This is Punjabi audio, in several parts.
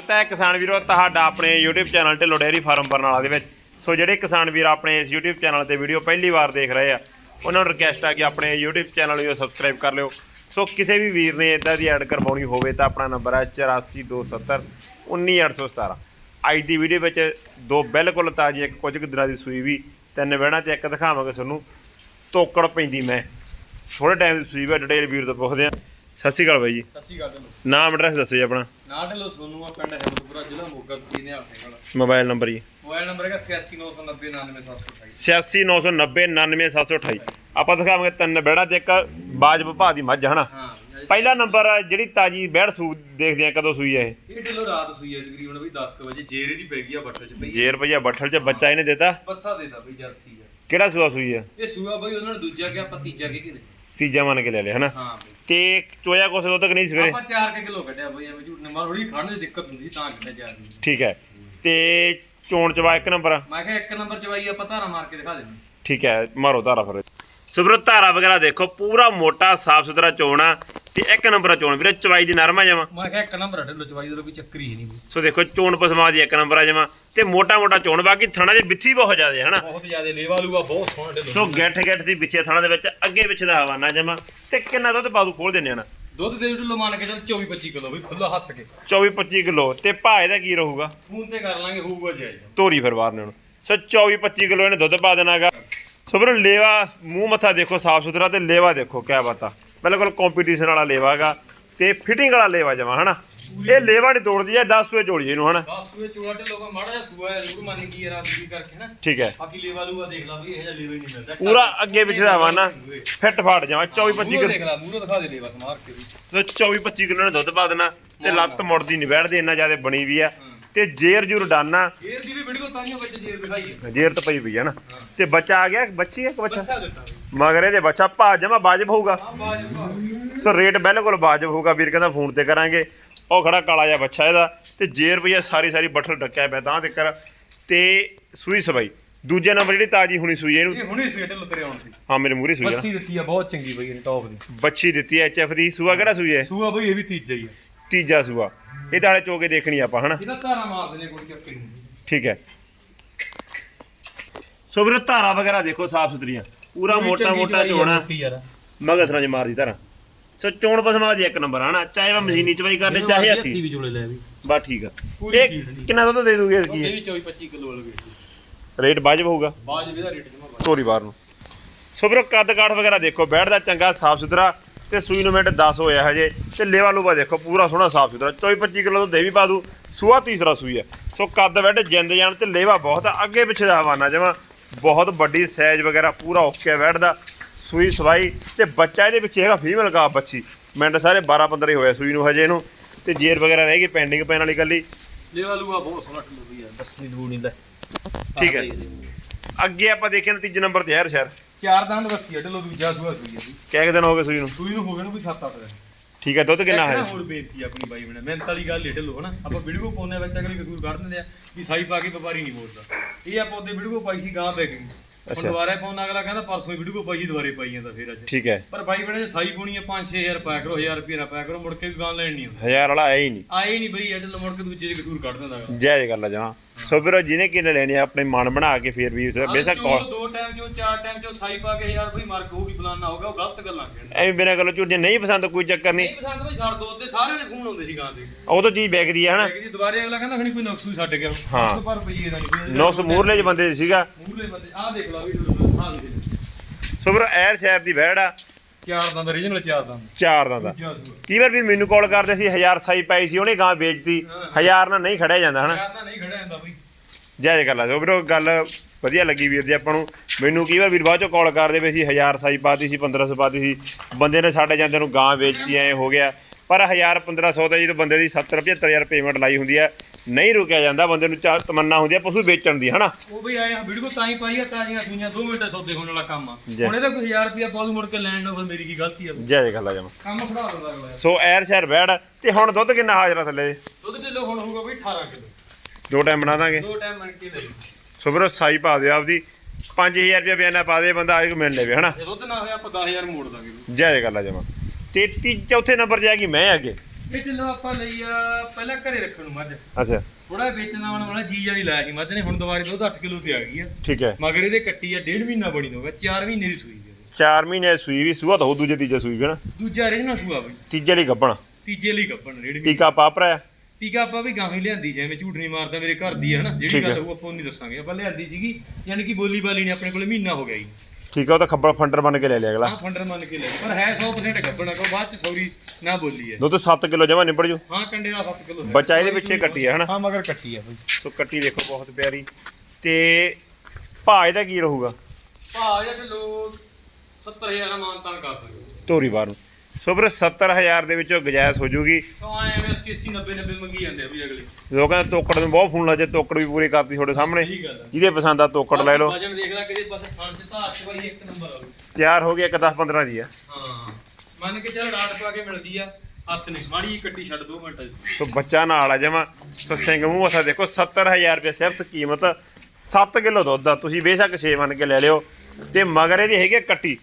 ਸਵਾਗਤ ਹੈ ਕਿਸਾਨ ਵੀਰੋ, ਤੁਹਾਡਾ ਆਪਣੇ YouTube channel Dhillon dairy farm Barnala ਦੇ ਵਿੱਚ। ਸੋ ਜਿਹੜੇ ਕਿਸਾਨ ਵੀਰ ਆਪਣੇ ਇਸ YouTube ਚੈਨਲ ਤੇ ਵੀਡੀਓ ਪਹਿਲੀ ਵਾਰ ਦੇਖ ਰਹੇ ਆ, ਉਹਨਾਂ ਨੂੰ ਰਿਕਵੈਸਟ ਆ ਕਿ ਆਪਣੇ YouTube ਚੈਨਲ ਨੂੰ ਸਬਸਕ੍ਰਾਈਬ ਕਰ ਲਿਓ। ਸੋ ਕਿਸੇ ਵੀ ਵੀਰ ਨੇ ਇਦਾਂ ਦੀ ਐਡ ਕਰਵਾਉਣੀ ਹੋਵੇ ਤਾਂ ਆਪਣਾ ਨੰਬਰ ਹੈ 8427 19817 ਅੱਜ ਦੀ ਵੀਡੀਓ ਵਿੱਚ ਦੋ ਬਿਲਕੁਲ ਤਾਜ਼ੀ ਇੱਕ ਕੁਝ ਕੁ ਦਿਨਾਂ ਦੀ ਸੂਈ ਵੀ, ਤਿੰਨ ਵਹਿਣਾ ਤੇ ਇੱਕ ਦਿਖਾਵਾਂਗੇ ਤੁਹਾਨੂੰ। ਤੋਕੜ ਪੈਂਦੀ ਮੈਂ। ਥੋੜੇ ਟਾਈਮ ਦੀ ਸੂਈ ਵੀ ਡਿਟੇਲ ਵੀਰ ਤੋਂ ਪੁੱਛਦੇ ਆ। ਸਤਿ ਸ਼੍ਰੀ ਅਕਾਲ ਬਾਈ ਜੀ। ਸਤਿ ਸ਼੍ਰੀ ਅਕਾਲ ਜੀ ਨਾਮ ਐਡਰੈਸ ਦੱਸੋ ਜੀ ਆਪਣਾ। ਨਾ ਢਿੱਲੋਂ ਸੋਨੂ ਆ ਪਿੰਡ ਹੈਮਦਪੁਰਾ ਜ਼ਿਲ੍ਹਾ ਮੋਗਾ ਤਹਿਸੀਲ ਨਿਹਾਲ ਸਿੰਘ ਵਾਲਾ ਮੋਬਾਈਲ ਨੰਬਰ ਜੀ। ਮੋਬਾਈਲ ਨੰਬਰ ਹੈਗਾ 8699099728 8699090728 ਆਪਾਂ ਦਿਖਾਵਾਂਗੇ ਤਿੰਨ ਬੈੜਾ ਤੇ ਇੱਕ ਬਾਜ ਵਿਭਾਗ ਦੀ ਮੱਝ ਹਨਾ? ਹਾਂ ਪਹਿਲਾ ਨੰਬਰ ਜਿਹੜੀ ਤਾਜੀ ਬੈੜ ਸੂ ਦੇਖਦੇ ਆ ਕਦੋਂ ਸੂਈ ਹੈ ਇਹ? ਇਹ? ਢਿੱਲੋਂ ਰਾਤ ਸੂਈ ਹੈ ਤਕਰੀਬਨ ਵੀ 10 ਕੁ ਵਜੇ। ਜੇਰੇ ਦੀ ਪੈ ਗਈ ਆ ਬੱਟਲ ਚ ਪਈ ਜੇ ਰੁਪਈਆ ਬੱਠਲ ਚ ਬੱਚਾ ਇਹਨੇ ਦਿੱਤਾ? ਬੱਸਾ ਦੇਦਾ ਬਈ ਜਰਸੀ ਆ ਕਿਹੜਾ ਸੂਆ ਸੂਈ ਹੈ ਇਹ ਸੂਆ ਬਈ ਉਹਨਾਂ ਨੇ ਦੂਜਾ ਗਿਆ ਆਪਾਂ ਤੀਜਾ ਕਿਨੇ ਤੀਜਾ ਮੰਨ ਕੇ ਲੈ ਲਿਆ ਹਨਾ? ਹਾਂ ਬਈ। ਤੇ ਚੋਇਆ ਕੁਛ ਦੁੱਧ ਕਿ ਨਹੀਂ ਸਵੇਰੇ ਆਪਾਂ 4 ਕਿਲੋ ਕੱਢਿਆ ਬਈ ਐਵੇਂ ਝੂਠ ਨੰਬਰ ਥੋੜੀ ਖੜਨ ਦੀ ਦਿੱਕਤ ਹੁੰਦੀ ਤਾਂ ਕੱਢਿਆ 4 ਕਿਲੋ। ਠੀਕ ਹੈ। ਤੇ ਚੋਣ ਚਵਾ ਇੱਕ ਨੰਬਰ ਆ। ਮੈਂ ਕਿਹਾ ਇੱਕ ਨੰਬਰ ਚਵਾਈ ਆਪਾਂ ਧਾਰਾ ਮਾਰ ਕੇ ਦਿਖਾ ਦਿੰਦੇ। ਠੀਕ ਹੈ ਮਾਰੋ ਧਾਰਾ ਫਿਰ। ਸੁਬਰੋ ਧਾਰਾ ਵਗੈਰਾ ਦੇਖੋ ਪੂਰਾ ਮੋਟਾ ਸਾਫ਼ ਸੁਥਰਾ ਚੋਣ ਆ। ਤੇ ਇੱਕ ਨੰਬਰ ਆ ਚੋਣ। ਵੀਰੇ ਚਵਾਈ ਦੀ ਨਰਮਾ ਜਮਾ। ਮੈਂ ਕਿਹਾ ਇੱਕ ਨੰਬਰ ਢਿੱਲੋਂ ਚਵਾਈ ਦਾ ਕੋਈ ਚੱਕਰ ਹੀ ਨਹੀਂ ਸੋ ਦੇਖੋ ਚੋਣ ਪਸਮਾ ਦੀ ਇੱਕ ਨੰਬਰ ਆ ਜਮਾ। ਤੇ ਮੋਟਾ ਮੋਟਾ ਚੋਣ ਬਾਕੀ ਥਣਾ ਦੇ ਬਿੱਥੀ ਬਹੁਤ ਜ਼ਿਆਦਾ ਹੈ ਹਨਾ? ਬਹੁਤ ਜ਼ਿਆਦਾ ਲੇਵਾ ਲੂਗਾ ਬਹੁਤ ਸੋਹਣਾ ਢਿੱਲੋਂ ਸੋ ਗੱਠ ਗੱਠ ਦੀ ਵਿੱਚੇ ਥਣਾ ਦੇ ਵਿੱਚ ਅੱਗੇ ਪਿੱਛੇ ਦਾ ਹਵਾਨਾ ਜਮਾ। ਤੇ ਕਿੰਨਾ ਦੁੱਧ ਪਾਦੂ ਖੋਲ ਦਿੰਦੇ ਆ ਦੁੱਧ ਦੇ ਢਿੱਲੋਂ ਮੰਨ ਕੇ ਚੱਲ 24 25 ਕਿਲੋ ਬਈ ਖੁੱਲਾ ਹੱਸ ਕੇ। 24 25 ਕਿਲੋ। ਤੇ ਭਾਅ ਇਹਦਾ ਕੀ ਰਹੂਗਾ? ਫੋਨ ਤੇ ਕਰ ਲਾਂਗੇ ਹੋਊਗਾ ਜਾਇਜ਼। ਤੋਰੀ ਫਿਰ ਬਾਹਰ ਨੇ ਹੁਣ। ਸੋ 24 25 ਕਿਲੋ ਇਹਨੇ ਦੁੱਧ ਪਾ ਦੇਣਾਗਾ ਸੋ ਵੀਰੋ ਲੇਵਾ ਮੂੰਹ ਮੱਥਾ ਦੇਖੋ ਸਾਫ਼ ਸੁਥਰਾ ਤੇ ਲੇਵਾ ਦੇਖੋ ਕਿਆ ਬਾਤਾਂ ਬਿਲਕੁਲ ਕੰਪੀਟੀਸ਼ਨ ਵਾਲਾ ਲੇਵਾਗਾ ਤੇ ਫਿਟਿੰਗ ਵਾਲਾ ਲੇਵਾ ਜਮਾ ਹਨਾ? ਇਹ ਲੇਵਾ ਨਹੀਂ ਤੋੜਦੀ ਐ 10 ਸੂਏ ਜੋੜੀ ਇਹਨੂੰ ਹਨਾ? 10 ਸੂਏ ਚੋੜਾ ਢਿੱਲੋਂ ਕੋ ਮਾੜਾ ਜਿਹਾ ਸੂਆ ਹੈ ਜ਼ਰੂਰ ਮੰਨ ਗਈ ਰਾਤ ਦੀ ਕਰਕੇ ਨਾ ਠੀਕ ਹੈ। ਬਾਕੀ ਲੇਵਾ ਲੂਆ ਦੇਖ ਲਾ ਬਈ ਇਹ ਜਿਹਾ ਲੇਵਾ ਹੀ ਨਹੀਂ ਮਿਲਦਾ। ਪੂਰਾ ਅੱਗੇ ਪਿੱਛੇ ਦਾ ਹਵਾਨਾ ਫਿੱਟ ਫਾੜ ਜਾਵਾ 24 25 ਮੂੰਹ ਕਿਲੋ ਦੇਖ ਲਾ ਮੂੰਹ ਦਿਖਾ ਦੇ ਲੇਵਾ ਸਮਾਰ ਕੇ ਵੀ। ਸੋ 24 25 ਕਿਲੋ ਨੇ ਦੁੱਧ ਪਾ ਦੇਣਾ ਤੇ ਲੱਤ ਮੁੜਦੀ ਨਹੀਂ ਬੈਠਦੀ ਇੰਨਾ ਜ਼ਿਆਦਾ ਬਣੀ ਵੀ ਆ। ਤੇ ਜੇਰ ਜੁਰ ਡਾਨਾ। ਇਹ ਦੀ ਵੀ ਵੀਡੀਓ ਤਾਂਹੀਓ ਵਿੱਚ ਜੇਰ ਦਿਖਾਈ ਹੈ। ਜੇਰ ਤਾਂ ਪਈ ਵੀ ਆ ਨਾ ਤੇ ਬੱਚਾ ਆ ਗਿਆ ਬੱਚੀ ਹੈ ਕਿ ਬੱਚਾ? ਬੱਸਾ ਦਿੱਤਾ। ਮਗਰ ਇਹਦੇ ਬੱਚਾ ਭਾ ਜਮਾ ਵਾਜਬ ਹੋਊਗਾ। ਸੋ ਰੇਟ ਬਿਲਕੁਲ ਵਾਜਬ ਹੋਊਗਾ ਵੀਰ ਕਹਿੰਦਾ ਫੋਨ ਤੇ ਕਰਾਂਗੇ। ਉਹ ਖੜਾ ਕਾਲਾ ਜਿਹਾ ਬੱਚਾ ਇਹਦਾ ਤੇ ਜੇ ਰੁਪਈਆ ਸਾਰੀ ਸਾਰੀ ਬੱਠਲ ਡੱਕਿਆ ਪਿਆ ਤਾਂ ਕਰ ਤੇ ਸੂਈ ਸਬਾਈ ਦੂਜੇ ਨੰਬਰ ਜਿਹੜੀ ਤਾਜੀ ਹੁਣੀ ਸੂਈ ਇਹਨੂੰ ਇਹ ਹੁਣੇ ਸੂਏ ਢਿੱਲੋਂ ਤੇਰੇ ਆਉਣ ਦੀ। ਹਾਂ ਮੇਰੇ ਮੂਹਰੇ ਸੂਈ ਆ। ਬੱਸੀ ਦਿੱਤੀ ਆ ਬਹੁਤ ਚੰਗੀ ਬਈ ਇਹਨੇ ਟੌਪ ਦੀ। ਬੱਚੀ ਦਿੱਤੀ ਐ ਐਚਐਫ ਦੀ। ਸੂਆ ਕਿਹੜਾ ਸੂਈ ਹੈ? ਸੂਆ ਬਈ ਇਹ ਵੀ ਤੀਜਾ ਹੀ ਆ। ਤੀਜਾ ਸੂਆ। ਇਹਦੇ ਵਾਲੇ ਚੋਕੇ ਦੇਖਣੀ ਆਪਾਂ ਹਨਾ? ਇਹਦਾ ਧਾਰਾ ਮਾਰਦੇ ਨੇ ਕੋਈ ਚੱਕਰ ਨਹੀਂ। ਠੀਕ ਹੈ। ਸੋ ਵੀਰੋ ਧਾਰਾ ਵਗੈਰਾ ਦੇਖੋ ਸਾਫ਼ ਸੁਥਰੀਆਂ। ਪੂਰਾ ਮੋਟਾ ਮੋਟਾ ਚੋਣਾ। ਮਗਰ ਸਰਾਂ ਚ ਮਾਰਦੀ ਧਾਰਾ। ਸੋ ਚੋਣ ਪਸਮਾ ਦੀ ਇੱਕ ਨੰਬਰ ਹਨਾ ਚਾਹੇ ਮੈਂ ਮਸ਼ੀਨੀ ਚਵਾਈ ਕਰਦੇ ਚਾਹੇ ਹੱਥੀ। ਵੀ ਜੁੜੇ ਲੈ ਵੀ। ਬਸ ਠੀਕ ਆ। ਇਹ ਦੀ। ਕਿੰਨਾ ਦੁੱਧ ਦੇ ਦੂਗੇ ਇਹ ਕੀ ਵੀ 24 25 ਕਿਲੋ ਲਗੇ ਰੇਟ ਵਾਜਬ ਹੋਊਗਾ। ਬਾਜ ਵੀ ਦਾ ਰੇਟ ਜਮਾ ਤੋਰੀ ਬਾਹਰ ਨੂੰ। ਸੋ ਵੀਰੋ ਕੱਦ ਕਾਠ ਵਗੈਰਾ ਦੇਖੋ ਬੈਠਦਾ ਚੰਗਾ ਸਾਫ਼ ਸੁਥਰਾ ਤੇ ਸੂਈ ਨੂੰ ਮਿੰਟ 10 ਹੋਇਆ ਹਜੇ। ਤੇ ਲੇਵਾ ਲੂਵਾ ਦੇਖੋ ਪੂਰਾ ਸੋਹਣਾ ਸਾਫ਼ ਸੁਥਰਾ। 24 25 ਕਿਲੋ ਤੋਂ ਦੇ ਵੀ ਪਾ ਦੂ। ਸੂਆ ਤੀਸਰਾ ਸੂਈ ਹੈ ਸੋ ਕੱਦ ਬੈਠ ਜਿੰਦ ਜਾਣ ਤੇ ਲੇਵਾ ਬਹੁਤ ਆ। ਅੱਗੇ ਪਿੱਛੇ ਦਾ ਹਵਾਨਾ ਜਮਾ। ਬਹੁਤ ਵੱਡੀ ਸਾਈਜ਼ ਵਗੈਰਾ ਪੂਰਾ ਓਕੇ ਬੈਠਦਾ ਸੂਈ ਸਵਾਈ ਤੇ ਬੱਚਾ ਇਹਦੇ ਪਿੱਛੇ ਹੈਗਾ ਫੀਮੇਲ ਕਾ ਬੱਚੀ। ਮਿੰਟ ਸਾਰੇ 12 15 ਹੀ ਹੋਇਆ ਸੂਈ ਨੂੰ ਹਜੇ ਇਹਨੂੰ ਤੇ ਜੇਰ ਵਗੈਰਾ ਰਹਿ ਗਈ ਪੈਂਡਿੰਗ ਪੈਣ ਵਾਲੀ ਕੱਲੀ ਲੇਵਾ ਲੂਆ ਬਹੁਤ ਸੋਹਣਾ ਕਿਲੋ ਵੀ ਆ। ਦੂਰ ਨਹੀਂ ਲੈ। ਠੀਕ ਹੈ। ਅੱਗੇ ਆਪਾਂ ਦੇਖਿਆ ਨਾ ਤੀਜੇ ਨੰਬਰ ਤੇ ਹੈ ਸ਼ਹਿਰ। ਚਾਰ ਦੰਦ ਬੱਸੀ ਆ ਢਿੱਲੋਂ ਦੂਜਾ ਸੂਆ ਸੂਈ ਆ ਜੀ। ਕਿਆ ਕੁ ਦਿਨ ਹੋ ਗਏ ਸੂਈ ਨੂੰ? ਸੂਈ ਨੂੰ ਹੋ ਗਏ ਨੂੰ ਕੋਈ 7-8 ਦਿਨ। ਠੀਕ ਹੈ ਦੁੱਧ ਕਿੰਨਾ ਹੈ? ਹੁਣ ਬੇਨਤੀ ਆ ਆਪਣੀ ਬਾਈ ਬਣੇ ਮਿਹਨਤ ਵਾਲੀ ਗੱਲ ਏ ਢਿੱਲੋਂ ਹਨਾ? ਆਪਾਂ ਵੀਡੀਓ ਪਾਉਂਦੇ ਆ ਵਿੱਚ ਅਗਲੇ ਕਸੂਰ ਕੱਢ ਦਿੰਦੇ ਆ ਵੀ ਸਾਈ ਪਾ ਕੇ ਵਪਾਰੀ ਨਹੀਂ ਬੋਲਦਾ ਇਹ ਆਪਾਂ ਉਹਦੇ ਵੀਡੀਓ ਪਾਈ ਸੀ ਗਾਂ ਪੈ ਗਈ। ਹੁਣ ਅੱਛਾ। ਦੁਬਾਰਾ ਪਾਉਣਾ ਅਗਲਾ ਕਹਿੰਦਾ ਪਰਸੋਂ ਵੀਡੀਓ ਪਾਈ ਸੀ ਦੁਬਾਰੇ ਪਾਈ ਜਾਂਦਾ ਫੇਰ ਅੱਜ। ਠੀਕ ਹੈ। ਪਰ ਬਾਈ ਬਣੇ ਜੇ ਸਾਈ ਪਾਉਣੀ ਆ 5-6000 ਪਾਇਆ ਕਰੋ 1000 ਰੁਪਏ ਨਾ ਪਾਇਆ ਕਰੋ ਮੁੜ ਕੇ ਵੀ ਗਾਂ ਲੈਣ ਨਹੀਂ ਆਉਂਦੀ। ਹਜ਼ਾਰ ਵਾਲਾ ਆਇਆ ਹੀ ਨਹੀਂ। ਆਏ ਨਹੀਂ ਬਈ ਢਿੱਲੋਂ ਮੁੜ ਕੇ ਦੂਜੇ ਦੇ ਕਸੂਰ ਕੱਢ ਦਿੰਦਾ ਗਾ। ਜਾਇਜ਼ ਗੱਲ ਆ ਜਮਾ। ਸੋ ਵੀਰੋ ਜਿਹਨੇ ਕਿਨੇ ਲੈਣੀ ਆ ਆਪਣੇ ਮਨ ਬਣਾ ਕੇ ਫੇਰ ਵੀ ਬੇਸ਼ੱਕ ਚੋ ਕਾਲ ਦੋ ਟਾਈਮ ਚੋਂ ਚਾਰ ਟਾਈਮ ਚੋਂ ਸਾਈ ਪਾ ਕੇ ਯਾਰ ਬਈ ਮਾਰਕ ਹੋਊਗੀ ਫਲਾਨਾ ਹੋਗਾ ਉਹ ਗਲਤ ਗੱਲਾਂ ਕਹਿਣ ਐਵੇਂ ਬਿਨਾਂ ਗੱਲੋਂ ਝੂਠ ਜੇ ਨਹੀਂ ਪਸੰਦ ਕੋਈ ਚੱਕਰ ਨਹੀਂ। ਨਹੀਂ ਪਸੰਦ ਤਾਂ ਛੱਡ ਦੋ ਤੇ ਸਾਰਿਆਂ ਦੇ ਫੋਨ ਆਉਂਦੇ ਸੀ ਗਾਂ ਦੇ। ਉਹ ਤਾਂ ਚੀਜ਼ ਵਿਕਦੀ ਆ ਹਨਾ? ਕਿ ਜੀ ਦੁਬਾਰੇ ਅਗਲਾ ਕਹਿੰਦਾ ਖਣੀ ਕੋਈ ਨੁਕਸੂ ਛੱਡ ਗਿਆ। ਹਾਂ। 100 ਪਰ ਰੁਪਏ ਦਾ ਨਹੀਂ ਚ ਬੰਦੇ ਸੀਗਾ। ਮੂਹਰੇ ਬੰਦੇ ਆਹ ਦੇਖ ਲਓ। ਵੀ ਸੋ ਵੀਰੋ ਐਰ ਸ਼ਹਿਰ ਦੀ ਵਹਿੜ ਆ। ਚਾਰ ਦੰਦ ਰੀਜਨਲ ਚਾਰ ਦੰਦ। ਚਾਰ ਦਾ ਦਾ ਦੂਜਾ ਸੂਆ ਕਈ ਵਾਰ ਵੀ ਮੈਨੂੰ ਕਾਲ ਕਰਦੇ ਸੀ ਹਜ਼ਾਰ ਸਾਈ ਪਾਈ ਸੀ ਉਹਨੇ ਗਾਂ ਵੇਚਤੀ। ਹਜ਼ਾਰ ਨਾਲ ਨਹੀਂ ਖੜਿਆ ਜਾਂਦਾ ਹਨਾ? ਚਾਰ ਤਾਂ ਨਹੀਂ ਖੜਿਆ ਜਾਂਦਾ ਬਈ। ਜਾਇਜ਼ ਗੱਲ ਆ ਸੋ ਵੀਰੋ ਗੱਲ ਵਧੀਆ ਲੱਗੀ ਵੀਰ ਜੀ ਆਪਾਂ ਨੂੰ। ਮੈਨੂੰ ਕਈ ਵਾਰ ਵੀਰ ਬਾਅਦ ਚੋਂ ਕਾਲ ਕਰਦੇ ਵੀ ਸੀ ਹਜ਼ਾਰ ਸਾਈ ਪਾਤੀ ਸੀ 1500 ਪਾਤੀ ਸੀ। ਬੰਦੇ ਨੇ ਸਾਡੇ ਜਾਂਦੇ ਨੂੰ ਗਾਂ ਵੇਚਤੀ ਐ ਹੋ ਗਿਆ। ਪਰ 1000 1500 ਤੇ ਜਦੋਂ ਬੰਦੇ ਦੀ 70 75000 ਪੇਮੈਂਟ ਲਾਈ ਹੁੰਦੀ ਹੈ ਨਹੀਂ ਰੁਕਿਆ ਜਾਂਦਾ ਬੰਦੇ ਨੂੰ ਚਾਹ ਤਮੰਨਾ ਹੁੰਦੀ ਹੈ ਪਸ਼ੂ ਵੇਚਣ ਦੀ ਹਨਾ? ਉਹ ਬਈ ਆਏ ਆ ਵੀਡੀਓ ਤਾਂ ਹੀ ਪਾਈ ਆ ਤਾਜ਼ੀਆਂ ਸੂਈਆਂ 2 ਮਿੰਟ ਸੌਦੇ ਹੋਣ ਵਾਲਾ ਕੰਮ ਆ। ਜੀ। ਹੁਣ ਇਹਦਾ ਕੋਈ 1000 ਰੁਪਿਆ ਪਾਉ ਮੁੜ ਕੇ ਲੈਣ ਨੂੰ ਫਿਰ ਮੇਰੀ ਕੀ ਗਲਤੀ ਆ? ਜਾਇਜ਼ ਗੱਲ ਆ ਜਮਾ। ਕੰਮ ਫੜਾ ਦਿੰਦਾ ਅਗਲਾ ਸੋ ਐਰ ਸ਼ਹਿਰ ਬੈੜ ਤੇ ਹੁਣ ਦੁੱਧ ਕਿੰਨਾ ਹਾਜ਼ਰਾ ਥੱਲੇ? ਦੁੱਧ ਢਿੱਲੋ ਹੁਣ ਹੋਊਗਾ ਬਈ 18 ਕਿਲੋ। ਦੋ ਟਾਈਮ ਬਣਾ ਦਾਂਗੇ। ਦੋ ਟਾਈਮ ਮੰਨ ਕੇ ਲੈ ਸੋ ਵੀਰੋ ਸਾਈ ਪਾ ਦਿਓ ਆਪਦੀ। 5000 ਰੁਪਏ ਬਿਆਨਾ ਪਾ ਦੇ ਬੰਦਾ ਆਏ ਮਿਲ ਲਵੇ ਹਨਾ? ਜੇ ਦੁੱਧ ਨਾ ਹੋਇਆ ਆਪਾਂ 10000 ਮੋੜ ਦਾਂਗੇ। ਜਾਇਜ਼ ਗੱਲ ਆ ਜਮਾ। ਤੇ ਤੀ ਚੌਥੇ ਨੰਬਰ ਤੇ ਆ ਗਈ ਮੈਂ ਅੱਗੇ। ਇਹ ਢਿੱਲੋਂ ਆਪਾਂ ਲਈ ਆ ਪਹਿਲਾਂ ਘਰੇ ਰੱਖਣ ਨੂੰ ਮੱਝ। ਅੱਛਾ। ਥੋੜਾ ਵੇਚਣਾ ਆਉਣ ਵਾਲਾ ਜੀ ਵਾਲੀ ਲਾਇਆ ਸੀ ਮੱਝ ਨੇ ਹੁਣ ਦੁਬਾਰੇ ਦੁੱਧ 8 ਕਿਲੋ ਤੇ ਆ ਗਈ ਆ। ਠੀਕ ਹੈ। ਮਗਰ ਇਹਦੇ ਕੱਟੀ ਆ ਡੇਢ ਮਹੀਨਾ ਬਣੀ 4 ਮਹੀਨੇ ਦੀ ਸੂਈ 4 ਮਹੀਨੇ ਸੂਈ ਵੀ ਸੂਆ ਤਾਂ ਹੋ ਦੂਜੇ ਤੀਜੇ ਸੂਈ ਵੀ ਨਾ। ਦੂਜਾ ਰੇਜ ਨਾ ਸੂਆ ਬਈ। ਤੀਜੇ ਲਈ ਗੱਬਣ। ਤੀਜੇ ਲਈ ਰੇੜ ਵੀ ਟੀਕਾ ਪਾਪਰਾ ਟੀਕਾ ਆਪਾਂ ਵੀ ਗਾਂ ਹੀ ਲਿਆਂਦੀ ਜਿਵੇਂ ਝੂਠ ਨਹੀਂ ਮਾਰਦਾ ਮੇਰੇ ਘਰ ਦੀ ਹੈ ਨਾ ਜਿਹੜੀ। ਗੱਲ ਉਹ ਆਪਾਂ ਨਹੀਂ ਦੱਸਾਂਗੇ। ਆਪਾਂ ਲਿਆਂਦੀ ਸੀਗੀ ਯਾਨੀ ਕਿ ਬੋਲੀ ਬਾਲੀ ਨੇ ਆਪਣੇ ਕੋਲੇ ਮਹੀਨਾ ਹੋ ਗਿਆ ਜੀ। ਠੀਕ ਆ ਉਹ ਤਾਂ ਖੱਬਲ ਫੰਡਰ ਬਣ ਕੇ ਲੈ ਲਿਆ ਅਗਲਾ। ਹਾਂ ਫੰਡਰ ਮੰਨ ਕੇ ਲੈ ਪਰ ਹੈ 100% ਗੱਪਣਾ ਕੋ ਬਾਅਦ ਚ ਸੌਰੀ ਨਾ ਬੋਲੀ ਹੈ ਦੁੱਧ 7 ਕਿਲੋ ਜਮਾ ਨਿਬੜ ਜੂ। ਹਾਂ ਕੰਡੇ ਨਾਲ 7 ਕਿਲੋ। ਬੱਚਾ ਇਹਦੇ ਪਿੱਛੇ ਕੱਟੀ ਆ ਹਨਾ? ਹਾਂ ਮਗਰ ਕੱਟੀ ਆ ਬਈ। ਸੋ ਕੱਟੀ ਦੇਖੋ ਬਹੁਤ ਪਿਆਰੀ। ਤੇ ਭਾਅ ਇਹਦਾ ਕੀ ਰਹੂਗਾ? ਭਾ ਜਾਂ ਕਿਲੋ 70000 ਮਾਨਤਾਨ ਕਰ ਦਾਂਗੇ। ਧੋਰੀ ਬਾਰ ਨੂੰ ਸੋ ਵੀਰ 70000 ਦੇ ਵਿੱਚੋਂ ਗੁਜਾਇਸ਼ ਹੋ ਜੂਗੀ। ਤਾਂ ਐਵੇਂ 80 80 90 90 ਮੰਗੀ ਜਾਂਦੇ ਆ ਵੀ ਅਗਲੇ। ਲੋਕਾਂ ਤੋਕੜ ਨੂੰ ਬਹੁਤ ਫੋਨ ਲਾ ਜੇ ਤੋਕੜ ਵੀ ਪੂਰੀ ਕਰਤੀ ਤੁਹਾਡੇ ਸਾਹਮਣੇ। ਗੱਲ ਆ। ਜਿਹਦੇ ਪਸੰਦ ਆ ਤੋਕੜ ਲੈ ਲਓ। ਵਜਨ ਦੇਖ ਲੈ ਇੱਕ ਨੰਬਰ। ਤਿਆਰ ਹੋ ਗਿਆ ਇੱਕ 10 15 ਦੀ ਆ। ਹਾਂ। ਮੰਨ ਕੇ ਚੱਲ ਰਾਤ ਪਾ ਕੇ ਮਿਲਦੀ ਆ ਹੱਥ ਨੇ। ਮਾੜੀ ਜਿਹੀ ਕੱਟੀ ਛੱਡ 2 ਮਿੰਟਾਂ ਚ। ਸੋ ਬੱਚਾ ਨਾਲ ਆ ਜਮਾ। ਸੋ ਸਿੰਘ ਮੂੰਹ ਅਸਾ ਦੇਖੋ 70000 ਰੁਪਏ ਸਿਫਤ ਕੀਮਤ। 7 ਕਿਲੋ ਦੁੱਧ ਆ। ਤੁਸੀਂ ਬੇਸ਼ੱਕ 6 ਮੰਨ ਕੇ ਲੈ ਲਿਓ। ਤੇ ਮਗਰ ਇਹਦੀ ਹੈਗੀ ਆ ਕੱਟੀ।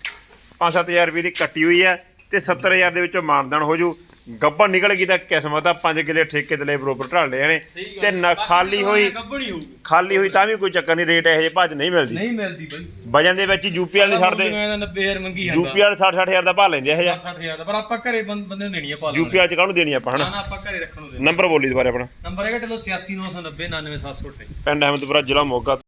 5-7000 ਰੁਪਏ ਦੀ ਕੱਟੀ ਹੋਈ ਹੈ ਤੇ 70000 ਦੇ ਵਿੱਚੋਂ ਮਾਨਦਾਨ ਹੋ ਜੂ। ਗੱਬਰ ਨਿਕਲ ਗਈ ਤਾਂ ਕਿਸਮਤ ਆ 5 ਕਿਲੇ ਠੇਕੇ ਤੇ ਲੈ ਬਰੋਬਰ ਢਾਲ ਲਏ ਨੇ ਸਹੀ ਗੱਲ ਤੇ ਨਾ ਬਾਕੀ ਖਾਲੀ ਹੋਈ ਗੱਭਣੀ ਹੋਊਗੀ। ਖਾਲੀ ਹੋਈ ਤਾਂ ਵੀ ਕੋਈ ਚੱਕਰ ਨਹੀਂ ਰੇਟ ਇਹੋ ਜਿਹੇ ਭੱਜ ਨਹੀਂ ਮਿਲਦੀ। ਨਹੀਂ ਮਿਲਦੀ ਬਈ। ਵਜਨ ਦੇ ਵਿੱਚ ਯੂਪੀ ਵਾਲੇ ਨਹੀਂ ਛੱਡਦੇ। ਮੈਂ 90000 ਮੰਗੀ ਜਾਂਦਾ। ਯੂਪੀ ਵਾਲੇ 60-60000 ਦਾ ਭਾਅ ਲੈਂਦੇ ਇਹ ਜਿਹਾ। 60000 ਦਾ ਪਰ ਆਪਾਂ ਘਰੇ ਬੰਦੇ ਨੂੰ ਦੇਣੀ ਆ ਪਾਲਣ ਯੂਪੀ ਵਾਲੇ ਚ ਕਾਹਨੂੰ ਦੇਣੀ ਆਪਾਂ ਨਾ ਹਨਾ? ਨਾ ਆਪਾਂ ਘਰੇ ਰੱਖਣ ਨੂੰ ਦੇਣੀ ਨੰਬਰ ਬੋਲੀ ਦੁਬਾਰੇ ਆਪਣਾ। ਨੰਬਰ ਹੈਗਾ ਢਿੱਲੋਂ 86990 99928 ਪਿੰਡ ਅਹਿਮਦਪੁਰਾ ਜ਼ਿਲ੍ਹਾ ਮੋਗਾ।